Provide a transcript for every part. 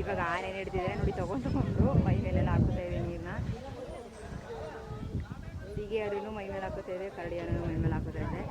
ಇವಾಗ ಆನೆ ಹಿಡ್ದಿದ್ದಾರೆ ನೋಡಿ ತಗೊಂಡು ಮೈ ಮೇಲೆಲ್ಲ ಹಾಕ್ತಾ ಇದೆ ನೀರನ್ನ ಹೀಗೆ ಹರಿನೂ ಮೈ ಮೇಲೆ ಹಾಕುತ್ತಾ ಇದೆ, ಕರಡಿ ಹರಿನೂ ಮೈ ಮೇಲೆ ಹಾಕುತ್ತಾ ಇದೆ.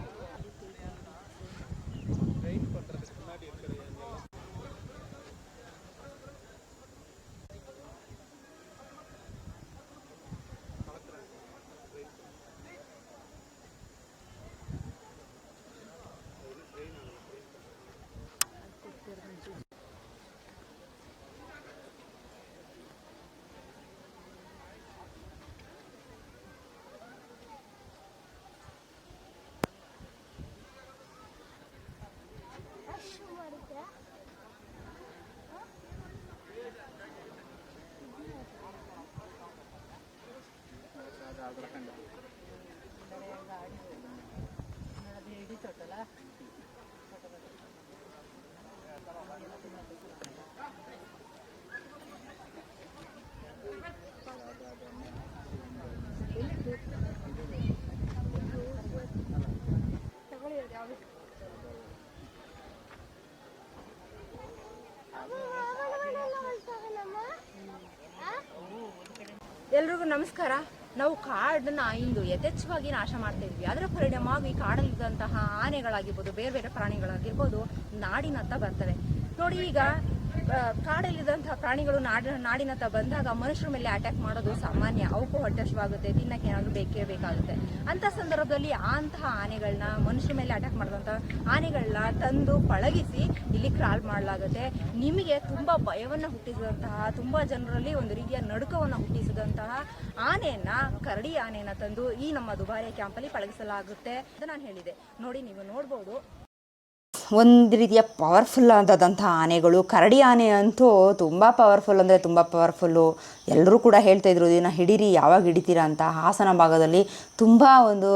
ಎಲ್ರಿಗೂ ನಮಸ್ಕಾರ. ನಾವು ಕಾಡನ್ನ ಇಂದು ಯಥೇಚ್ಛವಾಗಿ ನಾಶ ಮಾಡ್ತಾ ಇದ್ವಿ. ಅದರ ಪರಿಣಾಮವಾಗಿ ಕಾಡಲ್ಲಿದ್ದಂತಹ ಆನೆಗಳಾಗಿರ್ಬೋದು ಬೇರೆ ಬೇರೆ ಪ್ರಾಣಿಗಳಾಗಿರ್ಬೋದು ನಾಡಿನತ್ತ ಬರ್ತವೆ. ನೋಡಿ ಈಗ ಕಾಡಲ್ಲಿದ್ದಂತಹ ಪ್ರಾಣಿಗಳು ನಾಡ ನಾಡಿನತ್ತ ಬಂದಾಗ ಮನುಷ್ಯರ ಮೇಲೆ ಅಟ್ಯಾಕ್ ಮಾಡೋದು ಸಾಮಾನ್ಯ. ಅವಕ್ಕೂ ಹೊಟ್ಟೆಶವಾಗುತ್ತೆ ತಿನ್ನಕ್ಕೆ ಏನಾದರೂ ಬೇಕೇ ಬೇಕಾಗುತ್ತೆ. ಅಂತ ಸಂದರ್ಭದಲ್ಲಿ ಅಂತಹ ಆನೆಗಳನ್ನ ಮನುಷ್ಯರ ಮೇಲೆ ಅಟ್ಯಾಕ್ ಮಾಡಿದಂಥ ಆನೆಗಳನ್ನ ತಂದು ಪಳಗಿಸಿ ಇಲ್ಲಿ ಕ್ರಾಲ್ ಮಾಡಲಾಗುತ್ತೆ. ನಿಮಗೆ ತುಂಬ ಭಯವನ್ನು ಹುಟ್ಟಿಸಿದಂತಹ, ತುಂಬ ಜನರಲ್ಲಿ ಒಂದು ರೀತಿಯ ನಡುಕವನ್ನು ಹುಟ್ಟಿಸಿದಂತಹ ಆನೆಯನ್ನ, ಕರಡಿ ಆನೆಯನ್ನ ತಂದು ಈ ನಮ್ಮ ದುಬಾರಿ ಕ್ಯಾಂಪಲ್ಲಿ ಪಳಗಿಸಲಾಗುತ್ತೆ ಅಂತ ನಾನು ಹೇಳಿದೆ. ನೋಡಿ, ನೀವು ನೋಡ್ಬೋದು. ಒಂದು ರೀತಿಯ ಪವರ್ಫುಲ್ ಆದಂಥ ಆನೆಗಳು. ಕರಡಿ ಆನೆ ಅಂತೂ ತುಂಬ ಪವರ್ಫುಲ್ ಅಂದರೆ ತುಂಬ ಪವರ್ಫುಲ್ಲು ಎಲ್ಲರೂ ಕೂಡ ಹೇಳ್ತಾ ಇದ್ರು, ಇದನ್ನು ಹಿಡೀರಿ, ಯಾವಾಗ ಹಿಡಿತೀರಾ ಅಂತ ಹಾಸನ ಭಾಗದಲ್ಲಿ ತುಂಬ ಒಂದು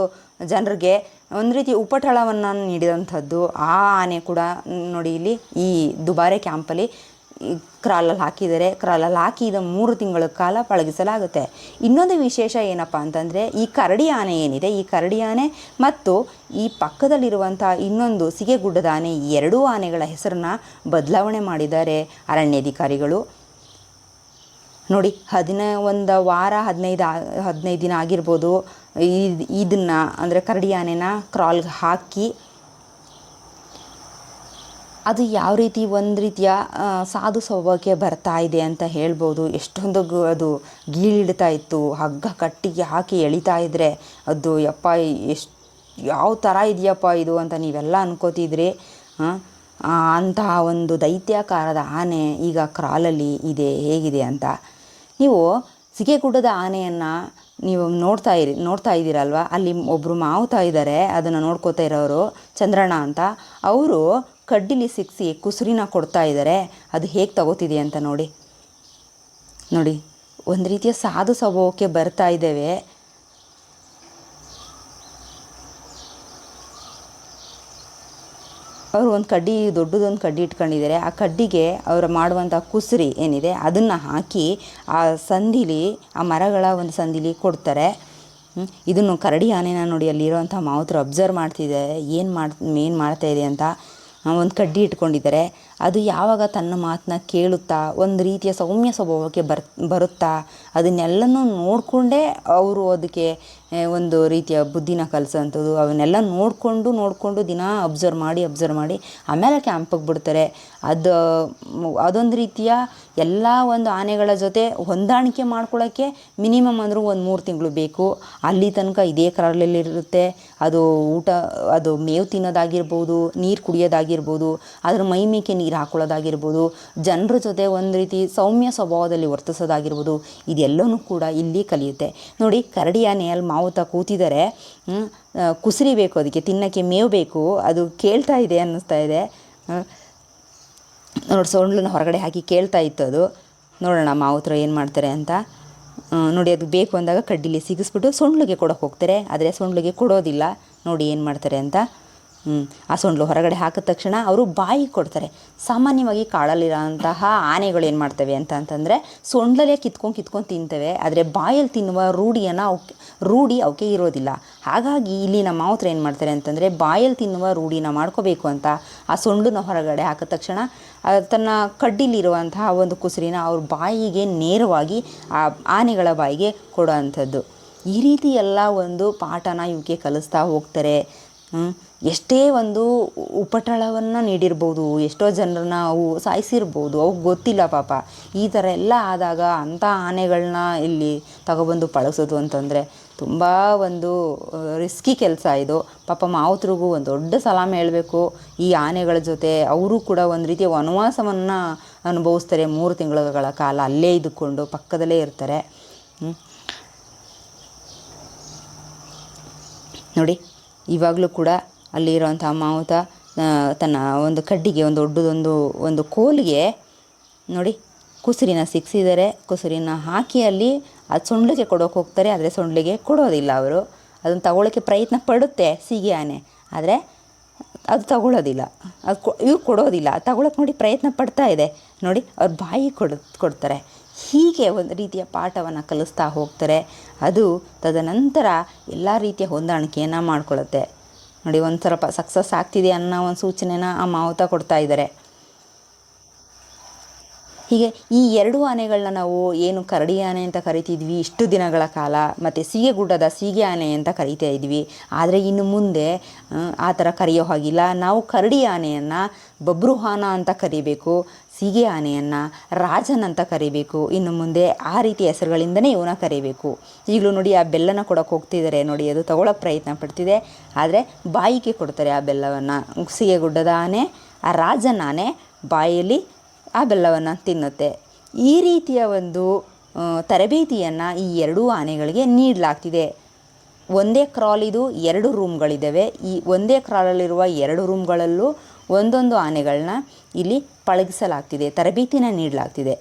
ಜನರಿಗೆ ಒಂದು ರೀತಿ ಉಪಟಳವನ್ನು ನೀಡಿದಂಥದ್ದು. ಆ ಆನೆ ಕೂಡ ನೋಡಿ ಇಲ್ಲಿ ಈ ದುಬಾರೆ ಕ್ಯಾಂಪಲ್ಲಿ ಕ್ರಾಲಲ್ಲಿ ಹಾಕಿದರೆ, ಕ್ರಾಲಲ್ಲಿ ಹಾಕಿ ಇದು ಮೂರು ತಿಂಗಳ ಕಾಲ ಪಳಗಿಸಲಾಗುತ್ತೆ. ಇನ್ನೊಂದು ವಿಶೇಷ ಏನಪ್ಪ ಅಂತಂದರೆ, ಈ ಕರಡಿ ಆನೆ ಏನಿದೆ, ಈ ಕರಡಿ ಆನೆ ಮತ್ತು ಈ ಪಕ್ಕದಲ್ಲಿರುವಂಥ ಇನ್ನೊಂದು ಸಿಗೆಗುಡ್ಡದ ಆನೆ ಎರಡೂ ಆನೆಗಳ ಹೆಸರನ್ನ ಬದಲಾವಣೆ ಮಾಡಿದ್ದಾರೆ ಅರಣ್ಯಾಧಿಕಾರಿಗಳು. ನೋಡಿ ಹದಿನ ಒಂದು ವಾರ, ಹದಿನೈದು ಹದಿನೈದು ದಿನ ಆಗಿರ್ಬೋದು, ಇದ್- ಇದನ್ನು ಅಂದರೆ ಕರಡಿ ಆನೆನ ಕ್ರಾಲ್ಗೆ ಹಾಕಿ ಅದು ಯಾವ ರೀತಿ ಒಂದು ರೀತಿಯ ಸಾಧು ಸೌಭಾಗ್ಯ ಬರ್ತಾ ಇದೆ ಅಂತ ಹೇಳ್ಬೋದು. ಎಷ್ಟೊಂದು ಅದು ಗೀಳಿಡ್ತಾ ಇತ್ತು. ಹಗ್ಗ ಕಟ್ಟಿಗೆ ಹಾಕಿ ಎಳಿತಾ ಇದ್ದರೆ ಅದು ಯಪ್ಪ, ಎಷ್ಟು, ಯಾವ ಥರ ಇದೆಯಪ್ಪ ಇದು ಅಂತ ನೀವೆಲ್ಲ ಅನ್ಕೋತಿದ್ರಿ. ಅಂತಹ ಒಂದು ದೈತ್ಯಾಕಾರದ ಆನೆ ಈಗ ಕ್ರಾಲಲ್ಲಿ ಇದೆ, ಹೇಗಿದೆ ಅಂತ. ನೀವು ಸಿಗೆಗುಡ್ಡದ ಆನೆಯನ್ನು ನೀವು ನೋಡ್ತಾ ಇರಿ, ನೋಡ್ತಾ ಇದ್ದೀರಲ್ವ? ಅಲ್ಲಿ ಒಬ್ಬರು ಮಾವುತಾ ಇದ್ದಾರೆ ಅದನ್ನು ನೋಡ್ಕೋತಾ ಇರೋರು ಚಂದ್ರಣ್ಣ ಅಂತ. ಅವರು ಕಡ್ಡಿಲಿ ಸಿಕ್ಕಿಸಿ ಕುಸುರಿನ ಕೊಡ್ತಾ ಇದ್ದಾರೆ ಅದು ಹೇಗೆ ತಗೋತಿದೆ ಅಂತ ನೋಡಿ. ನೋಡಿ, ಒಂದು ರೀತಿಯ ಸಾಧು ಸ್ವಭಾವಕ್ಕೆ ಬರ್ತಾ ಇದ್ದೇವೆ. ಅವರು ಒಂದು ಕಡ್ಡಿ, ದೊಡ್ಡದೊಂದು ಕಡ್ಡಿ ಇಟ್ಕೊಂಡಿದ್ದಾರೆ. ಆ ಕಡ್ಡಿಗೆ ಅವರು ಮಾಡುವಂಥ ಕುಸುರಿ ಏನಿದೆ, ಅದನ್ನು ಹಾಕಿ ಆ ಸಂದಿಲಿ, ಆ ಮರಗಳ ಒಂದು ಸಂದಿಲಿ ಕೊಡ್ತಾರೆ. ಇದನ್ನು ಕರಡಿ ಆನೆನ ನೋಡಿ ಅಲ್ಲಿರೋವಂಥ ಮಾವುತರು ಅಬ್ಸರ್ವ್ ಮಾಡ್ತಿದ್ದಾರೆ. ಏನು ಮಾಡ್, ಏನು ಮಾಡ್ತಾ ಇದೆ ಅಂತ. ಒಂದು ಕಡ್ಡಿ ಇಟ್ಕೊಂಡಿದ್ದಾರೆ ಅದು ಯಾವಾಗ ತನ್ನ ಮಾತನ್ನ ಕೇಳುತ್ತಾ, ಒಂದು ರೀತಿಯ ಸೌಮ್ಯ ಸ್ವಭಾವಕ್ಕೆ ಬರ್, ಬರುತ್ತಾ, ಅದನ್ನೆಲ್ಲನೂ ನೋಡಿಕೊಂಡೇ ಅವರು ಅದಕ್ಕೆ ಒಂದು ರೀತಿಯ ಬುದ್ಧಿನ ಕಲಿಸೋಂಥದ್ದು, ಅವನ್ನೆಲ್ಲ ನೋಡಿಕೊಂಡು ನೋಡಿಕೊಂಡು ದಿನ ಅಬ್ಸರ್ವ್ ಮಾಡಿ ಅಬ್ಸರ್ವ್ ಮಾಡಿ, ಆಮೇಲೆ ಕ್ಯಾಂಪಿಗೆ ಬಿಡ್ತಾರೆ. ಅದು, ಅದೊಂದು ರೀತಿಯ ಎಲ್ಲ ಒಂದು ಆನೆಗಳ ಜೊತೆ ಹೊಂದಾಣಿಕೆ ಮಾಡ್ಕೊಳ್ಳೋಕ್ಕೆ ಮಿನಿಮಮ್ ಅಂದರೂ ಒಂದು ಮೂರು ತಿಂಗಳು ಬೇಕು. ಅಲ್ಲಿ ತನಕ ಇದೇ ಕರಳಲ್ಲಿರುತ್ತೆ ಅದು ಊಟ, ಅದು ಮೇವು ತಿನ್ನೋದಾಗಿರ್ಬೋದು, ನೀರು ಕುಡಿಯೋದಾಗಿರ್ಬೋದು, ಅದ್ರ ಮೈ ಮೇಕೆ ನೀರು ಹಾಕೊಳ್ಳೋದಾಗಿರ್ಬೋದು, ಜನರ ಜೊತೆ ಒಂದು ರೀತಿ ಸೌಮ್ಯ ಸ್ವಭಾವದಲ್ಲಿ ವರ್ತಿಸೋದಾಗಿರ್ಬೋದು ಇದೆಲ್ಲವೂ ಕೂಡ ಇಲ್ಲಿ ಕಲಿಯುತ್ತೆ. ನೋಡಿ, ಕರಡಿ ಆನೆ ಅಲ್ಲಿ ಮಾವುತ ಕೂತಿದ್ದಾರೆ ಕುಸಿರಿ ಬೇಕು ಅದಕ್ಕೆ, ತಿನ್ನೋಕ್ಕೆ ಮೇವು ಬೇಕು ಅದು ಕೇಳ್ತಾ ಇದೆ ಅನ್ನಿಸ್ತಾ ಇದೆ. ನೋಡಿ ಸೊಂಡ್ಲನ್ನ ಹೊರಗಡೆ ಹಾಕಿ ಕೇಳ್ತಾ ಇತ್ತು ಅದು. ನೋಡೋಣ ಮಾವುತ್ರ ಏನು ಮಾಡ್ತಾರೆ ಅಂತ. ನೋಡಿ, ಅದು ಬೇಕು ಅಂದಾಗ ಕಡ್ಡಿಲಿ ಸಿಗಿಸ್ಬಿಟ್ಟು ಸೊಂಡ್ಲಿಗೆ ಕೊಡೋಕೆ ಹೋಗ್ತಾರೆ, ಆದರೆ ಸೊಂಡ್ಲಿಗೆ ಕೊಡೋದಿಲ್ಲ. ನೋಡಿ ಏನು ಮಾಡ್ತಾರೆ ಅಂತ. ಆ ಸೊಂಡ್ಲು ಹೊರಗಡೆ ಹಾಕಿದ ತಕ್ಷಣ ಅವರು ಬಾಯಿ ಕೊಡ್ತಾರೆ. ಸಾಮಾನ್ಯವಾಗಿ ಕಾಡಲ್ಲಿರೋಂತಹ ಆನೆಗಳು ಏನು ಮಾಡ್ತವೆ ಅಂತ ಅಂತಂದರೆ ಸೊಂಡ್ಲಲ್ಲೇ ಕಿತ್ಕೊಂಡು ಕಿತ್ಕೊಂಡು ತಿಂತವೆ. ಆದರೆ ಬಾಯಲ್ಲಿ ತಿನ್ನುವ ರೂಢಿಯನ್ನು ಅವಕ್ಕೆ ರೂಢಿ ಅವಕ್ಕೆ ಇರೋದಿಲ್ಲ. ಹಾಗಾಗಿ ಇಲ್ಲಿ ನಮ್ಮ ಮಾವತ್ರ ಏನು ಮಾಡ್ತಾರೆ ಅಂತಂದರೆ ಬಾಯಲ್ಲಿ ತಿನ್ನುವ ರೂಢಿನ ಮಾಡ್ಕೋಬೇಕು ಅಂತ ಆ ಸೊಂಡನ್ನ ಹೊರಗಡೆ ಹಾಕಿದ ತಕ್ಷಣ ತನ್ನ ಕಡ್ಡಿಲಿರುವಂತಹ ಒಂದು ಕುಸುರಿನ ಅವ್ರ ಬಾಯಿಗೆ ನೇರವಾಗಿ ಆ ಆನೆಗಳ ಬಾಯಿಗೆ ಕೊಡೋ ಅಂಥದ್ದು ಈ ರೀತಿ ಎಲ್ಲ ಒಂದು ಪಾಠನ ಇವಕ್ಕೆ ಕಲಿಸ್ತಾ ಹೋಗ್ತಾರೆ. ಎಷ್ಟೇ ಒಂದು ಉಪಟಳವನ್ನು ನೀಡಿರ್ಬೋದು, ಎಷ್ಟೋ ಜನರನ್ನ ಅವು ಸಾಯಿಸಿರ್ಬೋದು ಅವು ಗೊತ್ತಿಲ್ಲ ಪಾಪ. ಈ ಥರ ಎಲ್ಲ ಆದಾಗ ಅಂಥ ಆನೆಗಳನ್ನ ಇಲ್ಲಿ ತಗೊಬಂದು ಪಳಗಿಸೋದು ಅಂತಂದರೆ ತುಂಬ ಒಂದು ರಿಸ್ಕಿ ಕೆಲಸ ಇದು. ಪಾಪ ಮಾವುತ್ರಿಗೂ ಒಂದು ದೊಡ್ಡ ಸಲಾಮ್ ಹೇಳಬೇಕು. ಈ ಆನೆಗಳ ಜೊತೆ ಅವರು ಕೂಡ ಒಂದು ರೀತಿಯ ವನವಾಸವನ್ನು ಅನುಭವಿಸ್ತಾರೆ ಮೂರು ತಿಂಗಳುಗಳ ಕಾಲ ಅಲ್ಲೇ ಇದ್ದುಕೊಂಡು ಪಕ್ಕದಲ್ಲೇ ಇರ್ತಾರೆ. ನೋಡಿ, ಇವಾಗಲೂ ಕೂಡ ಅಲ್ಲಿರೋಂಥ ಮಾವುತ ತನ್ನ ಒಂದು ಕಡ್ಡಿಗೆ, ಒಂದು ದೊಡ್ಡದೊಂದು ಒಂದು ಕೋಲಿಗೆ, ನೋಡಿ, ಕುಸುರಿನ ಸಿಕ್ಸಿದ್ದಾರೆ ಕುಸುರಿನ ಹಾಕಿ ಅಲ್ಲಿ ಅದು ಸೊಂಡ್ಲಿಗೆ ಕೊಡೋಕೆ ಹೋಗ್ತಾರೆ, ಆದರೆ ಸೊಂಡ್ಲಿಗೆ ಕೊಡೋದಿಲ್ಲ ಅವರು. ಅದನ್ನು ತಗೊಳ್ಳೋಕ್ಕೆ ಪ್ರಯತ್ನ ಪಡುತ್ತೆ ಸೀಗೆ ಆನೆ ಆದರೆ ಅದು ತಗೊಳ್ಳೋದಿಲ್ಲ. ಅದು ಇವ್ರು ಕೊಡೋದಿಲ್ಲ. ತಗೊಳಕ್ಕೆ ನೋಡಿ ಪ್ರಯತ್ನ ಪಡ್ತಾ ಇದೆ. ನೋಡಿ, ಅವ್ರ ಬಾಯಿ ಕೊಡ, ಕೊಡ್ತಾರೆ. ಹೀಗೆ ಒಂದು ರೀತಿಯ ಪಾಠವನ್ನು ಕಲಿಸ್ತಾ ಹೋಗ್ತಾರೆ. ಅದು ತದನಂತರ ಎಲ್ಲ ರೀತಿಯ ಹೊಂದಾಣಿಕೆಯನ್ನು ಮಾಡ್ಕೊಳ್ಳುತ್ತೆ. ನೋಡಿ ಒಂದು ಸ್ವಲ್ಪ ಸಕ್ಸಸ್ ಆಗ್ತಿದೆ ಅನ್ನೋ ಒಂದು ಸೂಚನೆನ ಆ ಮಾವುತ ಕೊಡ್ತಾ ಇದ್ದಾರೆ ಹೀಗೆ ಈ ಎರಡು ಆನೆಗಳನ್ನ ನಾವು ಏನು ಕರಡಿ ಆನೆ ಅಂತ ಕರಿತಿದ್ವಿ ಇಷ್ಟು ದಿನಗಳ ಕಾಲ ಮತ್ತು ಸೀಗೆಗುಡ್ಡದ ಸೀಗೆ ಆನೆ ಅಂತ ಕರಿತಾ ಇದ್ವಿ. ಆದರೆ ಇನ್ನು ಮುಂದೆ ಆ, ಥರ ಕರೆಯೋ ಹಾಗಿಲ್ಲ. ನಾವು ಕರಡಿ ಆನೆಯನ್ನು ಬಬ್ರುಹಾನ ಅಂತ ಕರಿಬೇಕು ಸೀಗೆ ಆನೆಯನ್ನು ರಾಜನ್ ಅಂತ ಕರಿಬೇಕು ಇನ್ನು ಮುಂದೆ ಆ ರೀತಿ ಹೆಸರುಗಳಿಂದನೇ ಇವನ್ನ ಕರಿಬೇಕು. ಈಗಲೂ ನೋಡಿ ಆ ಬೆಲ್ಲನ ಕೊಡೋಕೆ ಹೋಗ್ತಿದ್ದಾರೆ ನೋಡಿ ಅದು ತಗೊಳ್ಳೋಕೆ ಪ್ರಯತ್ನ ಪಡ್ತಿದೆ. ಆದರೆ ಬಾಯಿಗೆ ಕೊಡ್ತಾರೆ ಆ ಬೆಲ್ಲವನ್ನು. ಸೀಗೆಗುಡ್ಡದ ಆನೆ ಆ ರಾಜನ ಆನೆ ಬಾಯಲ್ಲಿ ಆ ಬೆಲ್ಲವನ್ನು ತಿನ್ನುತ್ತೆ. ಈ ರೀತಿಯ ಒಂದು ತರಬೇತಿಯನ್ನು ಈ ಎರಡೂ ಆನೆಗಳಿಗೆ ನೀಡಲಾಗ್ತಿದೆ. ಒಂದೇ ಕ್ರಾಲಿದು ಎರಡು ರೂಮ್ಗಳಿದ್ದಾವೆ ಈ ಒಂದೇ ಕ್ರಾಲಲ್ಲಿರುವ ಎರಡು ರೂಮ್ಗಳಲ್ಲೂ ಒಂದೊಂದು ಆನೆಗಳನ್ನ ಇಲ್ಲಿ ಪಳಗಿಸಲಾಗ್ತಿದೆ, ತರಬೇತಿನ ನೀಡಲಾಗ್ತಿದೆ.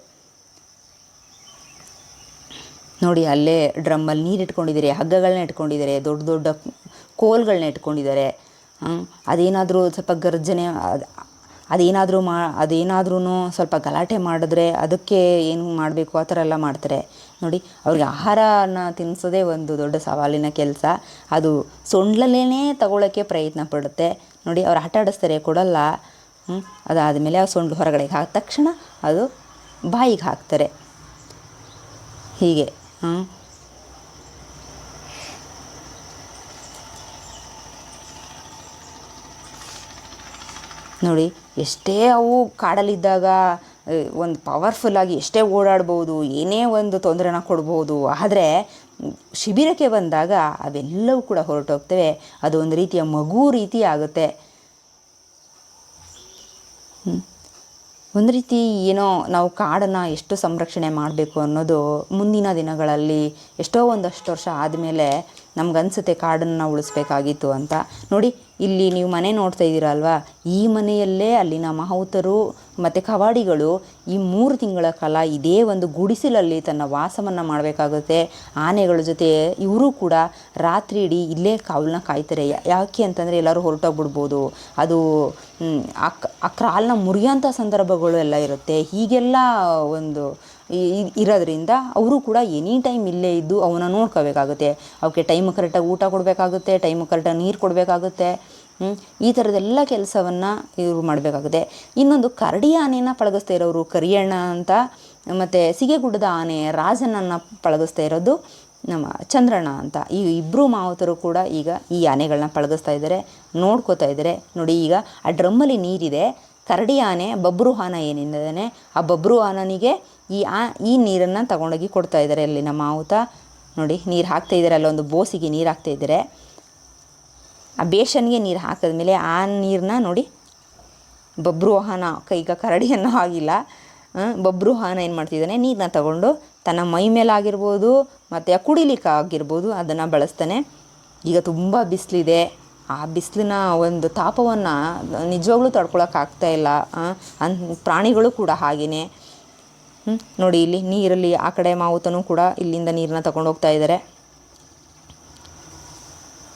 ನೋಡಿ, ಅಲ್ಲೇ ಡ್ರಮ್ಮಲ್ಲಿ ನೀರು ಇಟ್ಕೊಂಡಿದ್ದಾರೆ ಹಗ್ಗಗಳನ್ನ ಇಟ್ಕೊಂಡಿದ್ದಾರೆ, ದೊಡ್ಡ ದೊಡ್ಡ ಕೋಲ್ಗಳನ್ನ ಇಟ್ಕೊಂಡಿದ್ದಾರೆ. ಅದೇನಾದರೂ ಸ್ವಲ್ಪ ಗರ್ಜನೆ ಅದೇನಾದರೂ ಮಾ ಅದೇನಾದ್ರೂ ಸ್ವಲ್ಪ ಗಲಾಟೆ ಮಾಡಿದ್ರೆ ಅದಕ್ಕೆ ಏನು ಮಾಡಬೇಕು? ಆ ಥರ ಎಲ್ಲ ಮಾಡ್ತಾರೆ. ನೋಡಿ, ಅವ್ರಿಗೆ ಆಹಾರನ ತಿನ್ನಿಸೋದೇ ಒಂದು ದೊಡ್ಡ ಸವಾಲಿನ ಕೆಲಸ. ಅದು ಸೊಂಡ್ಲಲ್ಲೇ ತಗೊಳ್ಳೋಕ್ಕೆ ಪ್ರಯತ್ನ ಪಡುತ್ತೆ. ನೋಡಿ, ಅವ್ರು ಆಟ ಆಡಿಸ್ತಾರೆ, ಕೊಡಲ್ಲ. ಅದಾದ ಮೇಲೆ ಆ ಸೊಂಡ್ಲು ಹೊರಗಡೆ ಹಾಕಿದ ತಕ್ಷಣ ಅದು ಬಾಯಿಗೆ ಹಾಕ್ತಾರೆ. ಹೀಗೆ ನೋಡಿ, ಎಷ್ಟೇ ಅವು ಕಾಡಲ್ಲಿದ್ದಾಗ ಒಂದು ಪವರ್ಫುಲ್ಲಾಗಿ ಎಷ್ಟೇ ಓಡಾಡ್ಬೋದು, ಏನೇ ಒಂದು ತೊಂದರೆನ ಕೊಡ್ಬೋದು, ಆದರೆ ಶಿಬಿರಕ್ಕೆ ಬಂದಾಗ ಅವೆಲ್ಲವೂ ಕೂಡ ಹೊರಟೋಗ್ತವೆ. ಅದು ಒಂದು ರೀತಿಯ ಮಗು ರೀತಿ ಆಗುತ್ತೆ. ಒಂದು ರೀತಿ ಏನೋ ನಾವು ಕಾಡನ್ನು ಎಷ್ಟು ಸಂರಕ್ಷಣೆ ಮಾಡಬೇಕು ಅನ್ನೋದು ಮುಂದಿನ ದಿನಗಳಲ್ಲಿ ಎಷ್ಟೋ ಒಂದಷ್ಟು ವರ್ಷ ಆದಮೇಲೆ ನಮ್ಗನ್ಸುತ್ತೆ ಕಾಡನ್ನು ಉಳಿಸ್ಬೇಕಾಗಿತ್ತು ಅಂತ. ನೋಡಿ, ಇಲ್ಲಿ ನೀವು ಮನೆ ನೋಡ್ತಾ ಇದ್ದೀರಲ್ವಾ? ಈ ಮನೆಯಲ್ಲೇ ಅಲ್ಲಿನ ಮಾವುತರು ಮತ್ತು ಕವಾಡಿಗಳು ಈ ಮೂರು ತಿಂಗಳ ಕಾಲ ಇದೇ ಒಂದು ಗುಡಿಸಿಲಲ್ಲಿ ತನ್ನ ವಾಸವನ್ನು ಮಾಡಬೇಕಾಗುತ್ತೆ. ಆನೆಗಳ ಜೊತೆ ಇವರು ಕೂಡ ರಾತ್ರಿ ಇಡೀ ಇಲ್ಲೇ ಕಾವಲನ್ನ ಕಾಯ್ತಾರೆ. ಯಾಕೆ ಅಂತಂದರೆ ಎಲ್ಲರೂ ಹೊರಟೋಗ್ಬಿಡ್ಬೋದು. ಅದು ಆ ಆ ಕ್ರಾಲ್ನ ಮುರಿಯೋಂಥ ಸಂದರ್ಭಗಳು ಎಲ್ಲ ಇರುತ್ತೆ. ಹೀಗೆಲ್ಲ ಒಂದು ಇರೋದ್ರಿಂದ ಅವರು ಕೂಡ ಎನಿ ಟೈಮ್ ಇಲ್ಲೇ ಇದ್ದು ಅವನ್ನ ನೋಡ್ಕೋಬೇಕಾಗುತ್ತೆ. ಅವಕ್ಕೆ ಟೈಮ್ ಕರೆಕ್ಟಾಗಿ ಊಟ ಕೊಡಬೇಕಾಗುತ್ತೆ ಟೈಮ್ ಕರೆಕ್ಟಾಗಿ ನೀರು ಕೊಡಬೇಕಾಗುತ್ತೆ ಈ ಥರದ್ದೆಲ್ಲ ಕೆಲಸವನ್ನು ಇವರು ಮಾಡಬೇಕಾಗುತ್ತೆ. ಇನ್ನೊಂದು ಕರಡಿ ಆನೆನ ಪಳಗಿಸ್ತಾ ಇರೋರು, ಕರಿಯಣ್ಣ ಅಂತ, ಮತ್ತು ಸಿಗೆಗುಡ್ಡದ ಆನೆ, ರಾಜನನ್ನು ಪಳಗಿಸ್ತಾ ಇರೋದು ನಮ್ಮ ಚಂದ್ರಣ್ಣ ಅಂತ. ಈ ಇಬ್ಬರು ಮಾವುತರು ಕೂಡ ಈಗ ಈ ಆನೆಗಳನ್ನ ಪಳಗಿಸ್ತಾ ಇದ್ದಾರೆ ನೋಡ್ಕೋತಾ ಇದ್ದಾರೆ ನೋಡಿ ಈಗ ಆ ಡ್ರಮ್ಮಲ್ಲಿ ನೀರಿದೆ, ಕರಡಿ ಆನೆ ಬಬ್ರು ಆನ ಏನಿದ್ದಾನೆ, ಆ ಬಬ್ರು ಆನನಿಗೆ ಈ ಆ, ಈ ನೀರನ್ನು ತಗೊಂಡೋಗಿ ಕೊಡ್ತಾ ಇದ್ದಾರೆ ಅಲ್ಲಿ ನಮ್ಮ ಮಾವುತ. ನೋಡಿ, ನೀರು ಹಾಕ್ತಾ ಇದ್ದಾರೆ. ಅಲ್ಲೊಂದು ಬೋಸಿಗೆ ನೀರು ಹಾಕ್ತಾ ಇದ್ದಾರೆ. ಆ ಬೇಷನ್ಗೆ ನೀರು ಹಾಕಿದ್ಮೇಲೆ ಆ ನೀರನ್ನ ನೋಡಿ ಬಬ್ರುವಾಹನ ಕೈಗ ಕರಡಿಯನ್ನು ಆಗಿಲ್ಲ. ಬಬ್ರುವಾಹನ ಬಬ್ರು ವಾಹನ ಏನು ಮಾಡ್ತಿದ್ದಾನೆ? ನೀರನ್ನ ತಗೊಂಡು ತನ್ನ ಮೈ ಮೇಲಾಗಿರ್ಬೋದು ಮತ್ತು ಕುಡಿಲಿಕ್ಕೆ ಆಗಿರ್ಬೋದು, ಅದನ್ನು ಬಳಸ್ತಾನೆ. ಈಗ ತುಂಬ ಬಿಸಿಲಿದೆ. ಆ ಬಿಸಿಲಿನ ಒಂದು ತಾಪವನ್ನು ನಿಜವಾಗ್ಲೂ ತಡ್ಕೊಳಕ್ಕಾಗ್ತಾ ಇಲ್ಲ. ಅನ್, ಪ್ರಾಣಿಗಳು ಕೂಡ ಹಾಗೆಯೇ? ನೋಡಿ, ಇಲ್ಲಿ ನೀರಲ್ಲಿ ಆ ಕಡೆ ಮಾವುತನೂ ಕೂಡ ಇಲ್ಲಿಂದ ನೀರನ್ನ ತಗೊಂಡು ಹೋಗ್ತಾ ಇದ್ದಾರೆ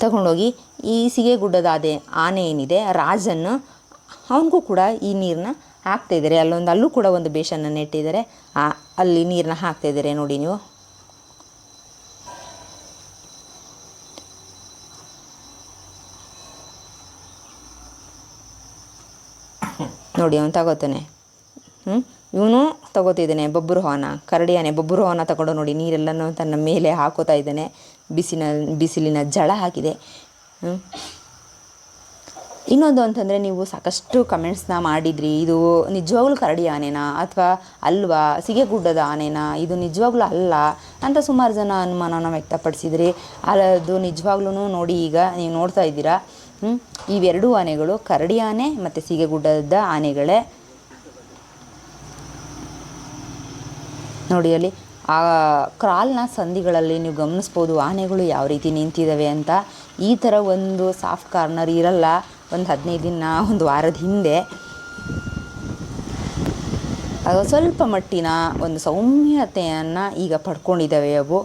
ತಗೊಂಡೋಗಿ ಈ ಸಿಗೆಗುಡ್ಡದ ಅದೇ ಆನೆ ಏನಿದೆ, ರಾಜನ್ನು ಅವನಿಗೂ ಕೂಡ ಈ ನೀರನ್ನ ಹಾಕ್ತಾ ಇದ್ದಾರೆ ಅಲ್ಲೊಂದು ಅಲ್ಲೂ ಕೂಡ ಒಂದು ಬೇಷನ್ನು ನೆಟ್ಟಿದ್ದಾರೆ ಅಲ್ಲಿ ನೀರನ್ನ ಹಾಕ್ತಾ ಇದ್ದಾರೆ ನೋಡಿ ನೀವು. ನೋಡಿ, ಅವನು ತಗೋತಾನೆ. ಹ್ಞೂ ಇವನು ತಗೋತಿದ್ದಾನೆ, ಬೊಬ್ಬರು ಹೋನ ಕರಡಿ ಆನೆ ಬೊಬ್ಬರು ಹೋನ ತಗೊಂಡು ನೋಡಿ, ನೀರೆಲ್ಲನೂ ತನ್ನ ಮೇಲೆ ಹಾಕೋತಾ ಇದ್ದಾನೆ. ಬಿಸಿನ, ಬಿಸಿಲಿನ ಜಳ ಹಾಕಿದೆ. ಇನ್ನೊಂದು ಅಂತಂದರೆ ನೀವು ಸಾಕಷ್ಟು ಕಮೆಂಟ್ಸ್ನ ಮಾಡಿದ್ರಿ. ಇದು ನಿಜವಾಗ್ಲೂ ಕರಡಿ ಆನೆನಾ? ಅಥವಾ ಅಲ್ವಾ? ಸಿಗೆಗುಡ್ಡದ ಆನೆನಾ? ಇದು ನಿಜವಾಗ್ಲೂ ಅಲ್ಲ? ಅಂತ ಸುಮಾರು ಜನ ಅನುಮಾನನ ವ್ಯಕ್ತಪಡಿಸಿದ್ರಿ. ಅದು ನಿಜವಾಗ್ಲೂ ನೋಡಿ ಈಗ ನೀವು ನೋಡ್ತಾ ಇದ್ದೀರಾ? ಇವೆರಡೂ ಆನೆಗಳು ಕರಡಿ ಆನೆ ಮತ್ತು ಸಿಗೆಗುಡ್ಡದ ಆನೆಗಳೇ. ನೋಡಿ ಅಲ್ಲಿ ಆ ಕ್ರಾಲ್ನ ಸಂಧಿಗಳಲ್ಲಿ ನೀವು ಗಮನಿಸ್ಬೋದು, ಆನೆಗಳು ಯಾವ ರೀತಿ ನಿಂತಿದ್ದಾವೆ ಅಂತ. ಈ ಥರ ಒಂದು ಸಾಫ್ಟ್ ಕಾರ್ನರ್ ಇರಲ್ಲ, ಒಂದು ಹದಿನೈದು ದಿನ, ಒಂದು ವಾರದ ಹಿಂದೆ. ಅದು ಸ್ವಲ್ಪ ಮಟ್ಟಿನ ಒಂದು ಸೌಮ್ಯತೆಯನ್ನು ಈಗ ಪಡ್ಕೊಂಡಿದ್ದಾವೆ ಅವು.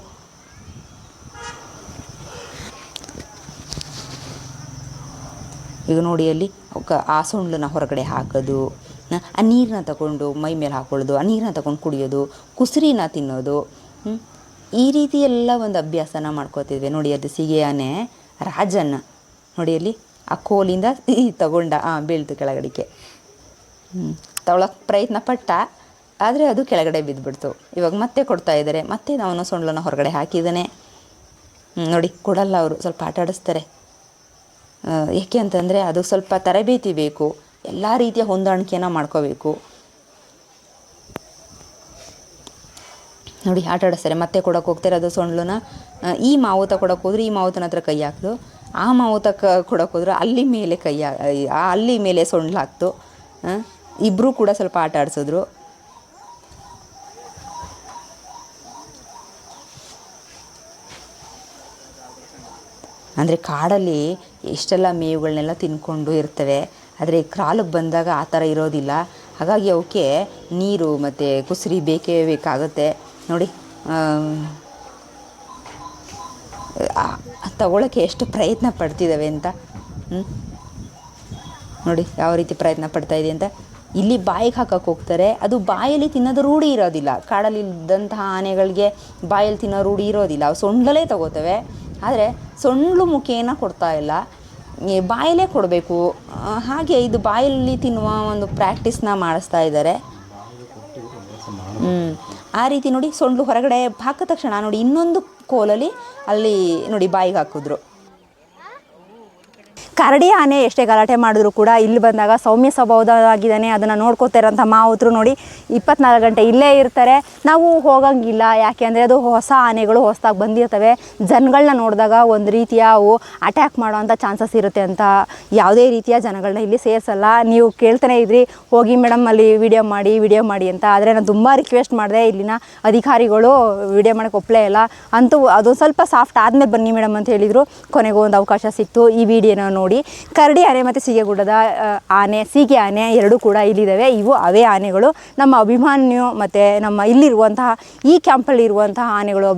ಈಗ ನೋಡಿ ಅಲ್ಲಿ ಆ ಸೊಂಡ್ಲನ್ನ ಹೊರಗಡೆ ಹಾಕೋದು. ಆ ನೀರನ್ನ ತಗೊಂಡು ಮೈ ಮೇಲೆ ಹಾಕೊಳ್ಳೋದು, ಆ ನೀರನ್ನ ತಗೊಂಡು ಕುಡಿಯೋದು, ಕುಸುರಿನ ತಿನ್ನೋದು ಈ ರೀತಿ ಎಲ್ಲ ಒಂದು ಅಭ್ಯಾಸನ ಮಾಡ್ಕೋತಿದ್ವಿ. ನೋಡಿ, ಅದು ಸಿಗೆ ಆನೆ ರಾಜನ್ನ ನೋಡಿ, ಅಲ್ಲಿ ಆ ಕೋಲಿಂದ ಈ ತಗೊಂಡ ಹಾಂ ಬೀಳ್ತು ಕೆಳಗಡೆಗೆ ತಗೊಳಕ್ಕೆ ಪ್ರಯತ್ನ ಪಟ್ಟ, ಆದರೆ ಅದು ಕೆಳಗಡೆ ಬಿದ್ದುಬಿಡ್ತು ಇವಾಗ ಮತ್ತೆ ಕೊಡ್ತಾ ಇದ್ದಾರೆ ಮತ್ತೆ ನಾವು ಸೊಂಡ್ಲನ್ನ ಹೊರಗಡೆ ಹಾಕಿದ್ದಾನೆ ನೋಡಿ, ಕೊಡಲ್ಲ ಅವರು. ಸ್ವಲ್ಪ ಆಟ ಆಡಿಸ್ತಾರೆ ಏಕೆ ಅಂತಂದರೆ ಅದು ಸ್ವಲ್ಪ ತರಬೇತಿ ಬೇಕು. ಎಲ್ಲ ರೀತಿಯ ಹೊಂದಾಣಿಕೆಯನ್ನು ಮಾಡ್ಕೋಬೇಕು. ನೋಡಿ, ಆಟ ಆಡಿಸ್ತಾರೆ. ಮತ್ತೆ ಕೊಡೋಕೆ ಹೋಗ್ತಾರೆ ಅದು ಸೊಂಡ್ಲನ್ನ ಈ ಮಾವುತ ಕೊಡೋಕೆ ಹೋದ್ರೆ ಈ ಮಾವುತನ ಹತ್ರ ಕೈ ಹಾಕ್ದು. ಆ ಮಾವುತ ಕ, ಕೊಡೋಕೆ ಹೋದ್ರೆ ಅಲ್ಲಿ ಮೇಲೆ ಕೈ ಅಲ್ಲಿ ಮೇಲೆ ಸೊಂಡ್ಲು ಹಾಕ್ತು ಇಬ್ಬರೂ ಕೂಡ ಸ್ವಲ್ಪ ಆಟ ಆಡಿಸಿದ್ರು. ಅಂದರೆ ಕಾಡಲ್ಲಿ ಎಷ್ಟೆಲ್ಲ ಮೇವುಗಳನ್ನೆಲ್ಲ ತಿನ್ಕೊಂಡು ಇರ್ತವೆ. ಆದರೆ ಕ್ರಾಲಿಗೆ ಬಂದಾಗ ಆ ಥರ ಇರೋದಿಲ್ಲ. ಹಾಗಾಗಿ ಅವಕ್ಕೆ ನೀರು ಮತ್ತು ಕುಸ್ರಿ ಬೇಕೇ ಬೇಕಾಗುತ್ತೆ. ನೋಡಿ ತಗೊಳ್ಳೋಕ್ಕೆ ಎಷ್ಟು ಪ್ರಯತ್ನ ಪಡ್ತಿದ್ದಾವೆ ಅಂತ? ನೋಡಿ ಯಾವ ರೀತಿ ಪ್ರಯತ್ನ ಪಡ್ತಾ ಇದೆ ಅಂತ. ಇಲ್ಲಿ ಬಾಯಿಗೆ ಹಾಕಕ್ಕೆ ಹೋಗ್ತಾರೆ. ಅದು ಬಾಯಲ್ಲಿ ತಿನ್ನೋದು ರೂಢಿ ಇರೋದಿಲ್ಲ. ಕಾಡಲ್ಲಿ ಇದ್ದಂತಹ ಆನೆಗಳಿಗೆ ಬಾಯಲ್ಲಿ ತಿನ್ನೋ ರೂಢಿ ಇರೋದಿಲ್ಲ. ಅವು ಸೊಂಡಲೇ ತಗೋತವೆ. ಆದರೆ ಸೊಂಡ್ಲು ಮುಖೇನ ಕೊಡ್ತಾ ಇಲ್ಲ. ಬಾಯಲ್ಲೇ ಕೊಡಬೇಕು. ಹಾಗೆ ಇದು ಬಾಯಲ್ಲಿ ತಿನ್ನುವ ಒಂದು ಪ್ರಾಕ್ಟೀಸ್ನ ಮಾಡಿಸ್ತಾ ಇದ್ದಾರೆ. ಹ್ಞೂ ಆ ರೀತಿ ನೋಡಿ ಸೊಂಡ್ಲು ಹೊರಗಡೆ ಹಾಕಿದ ತಕ್ಷಣ ನೋಡಿ ಇನ್ನೊಂದು ಕೋಲಲ್ಲಿ ಅಲ್ಲಿ ನೋಡಿ ಬಾಯಿಗೆ ಹಾಕಿದ್ರು. ಕರಡಿ ಆನೆ ಎಷ್ಟೇ ಗಲಾಟೆ ಮಾಡಿದ್ರು ಕೂಡ ಇಲ್ಲಿ ಬಂದಾಗ ಸೌಮ್ಯ ಸ್ವಭಾವದಾಗಿದ್ದಾನೆ ಅದನ್ನು ನೋಡ್ಕೋತಾ ಇರೋಂಥ ಮಾವುತರು ನೋಡಿ ಇಪ್ಪತ್ನಾಲ್ಕು ಗಂಟೆ ಇಲ್ಲೇ ಇರ್ತಾರೆ. ನಾವು ಹೋಗಂಗಿಲ್ಲ. ಯಾಕೆ ಅಂದರೆ ಅದು ಹೊಸ ಆನೆಗಳು ಹೊಸದಾಗಿ ಬಂದಿರ್ತವೆ. ಜನಗಳನ್ನ ನೋಡಿದಾಗ ಒಂದು ರೀತಿಯ ಅವು ಅಟ್ಯಾಕ್ ಮಾಡೋವಂಥ ಚಾನ್ಸಸ್ ಇರುತ್ತೆ ಅಂತ ಯಾವುದೇ ರೀತಿಯ ಜನಗಳನ್ನ ಇಲ್ಲಿ ಸೇರಿಸಲ್ಲ. ನೀವು ಕೇಳ್ತಾನೆ ಇದ್ರಿ, ಹೋಗಿ ಮೇಡಮ್ ಅಲ್ಲಿ ವಿಡಿಯೋ ಮಾಡಿ ವಿಡಿಯೋ ಮಾಡಿ ಅಂತ. ಆದರೆ ನಾನು ತುಂಬ ರಿಕ್ವೆಸ್ಟ್ ಮಾಡಿದೆ, ಇಲ್ಲಿನ ಅಧಿಕಾರಿಗಳು ವಿಡಿಯೋ ಮಾಡೋಕ್ಕೆ ಒಪ್ಪಲೇ ಇಲ್ಲ. ಅಂತೂ ಅದೊಂದು ಸ್ವಲ್ಪ ಸಾಫ್ಟ್ ಆದಮೇಲೆ ಬನ್ನಿ ಮೇಡಮ್ ಅಂತ ಹೇಳಿದರು. ಕೊನೆಗೂ ಒಂದು ಅವಕಾಶ ಸಿಕ್ತು. ಈ ವಿಡಿಯೋನ ನೋಡಿ. ಕರಡಿ ಆನೆ ಮತ್ತು ಸೀಗೆಗುಡ್ಡದ ಆನೆ, ಸೀಗೆ ಆನೆ ಎರಡೂ ಕೂಡ ಇಲ್ಲಿದ್ದಾವೆ ಇವು ಅವೇ ಆನೆಗಳು. ನಮ್ಮ ಅಭಿಮಾನ್ಯು ಮತ್ತು ನಮ್ಮ ಇಲ್ಲಿರುವಂತಹ ಈ ಕ್ಯಾಂಪಲ್ಲಿ ಇರುವಂತಹ ಆನೆಗಳು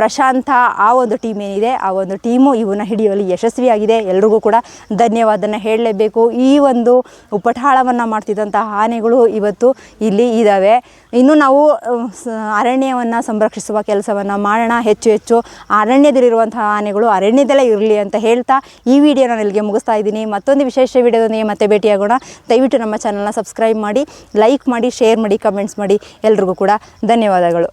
ಪ್ರಶಾಂತ ಆ ಒಂದು ಟೀಮ್ ಏನಿದೆ, ಆ ಒಂದು ಟೀಮು ಇವನ್ನ ಹಿಡಿಯುವಲ್ಲಿ ಯಶಸ್ವಿಯಾಗಿದೆ. ಎಲ್ರಿಗೂ ಕೂಡ ಧನ್ಯವಾದನ ಹೇಳಲೇಬೇಕು. ಈ ಒಂದು ಉಪಟಾಳವನ್ನು ಮಾಡ್ತಿದ್ದಂತಹ ಆನೆಗಳು ಇವತ್ತು ಇಲ್ಲಿ ಇದ್ದಾವೆ ಇನ್ನು ನಾವು ಅರಣ್ಯವನ್ನು ಸಂರಕ್ಷಿಸುವ ಕೆಲಸವನ್ನು ಮಾಡೋಣ. ಹೆಚ್ಚು ಹೆಚ್ಚು ಅರಣ್ಯದಲ್ಲಿರುವಂತಹ ಆನೆಗಳು ಅರಣ್ಯದಲ್ಲೇ ಇರಲಿ ಅಂತ ಹೇಳ್ತಾ ಈ ವಿಡಿಯೋನ ಇಲ್ಲಿಗೆ ಮುಗಿಸ್ತಾ ಇದ್ದೀನಿ. ಮತ್ತೊಂದು ವಿಶೇಷ ವಿಡಿಯೋದೊಂದಿಗೆ ಮತ್ತೆ ಭೇಟಿಯಾಗೋಣ. ದಯವಿಟ್ಟು ನಮ್ಮ ಚಾನಲ್ನ ಸಬ್ಸ್ಕ್ರೈಬ್ ಮಾಡಿ ಲೈಕ್ ಮಾಡಿ ಶೇರ್ ಮಾಡಿ ಕಮೆಂಟ್ಸ್ ಮಾಡಿ. ಎಲ್ರಿಗೂ ಕೂಡ ಧನ್ಯವಾದಗಳು.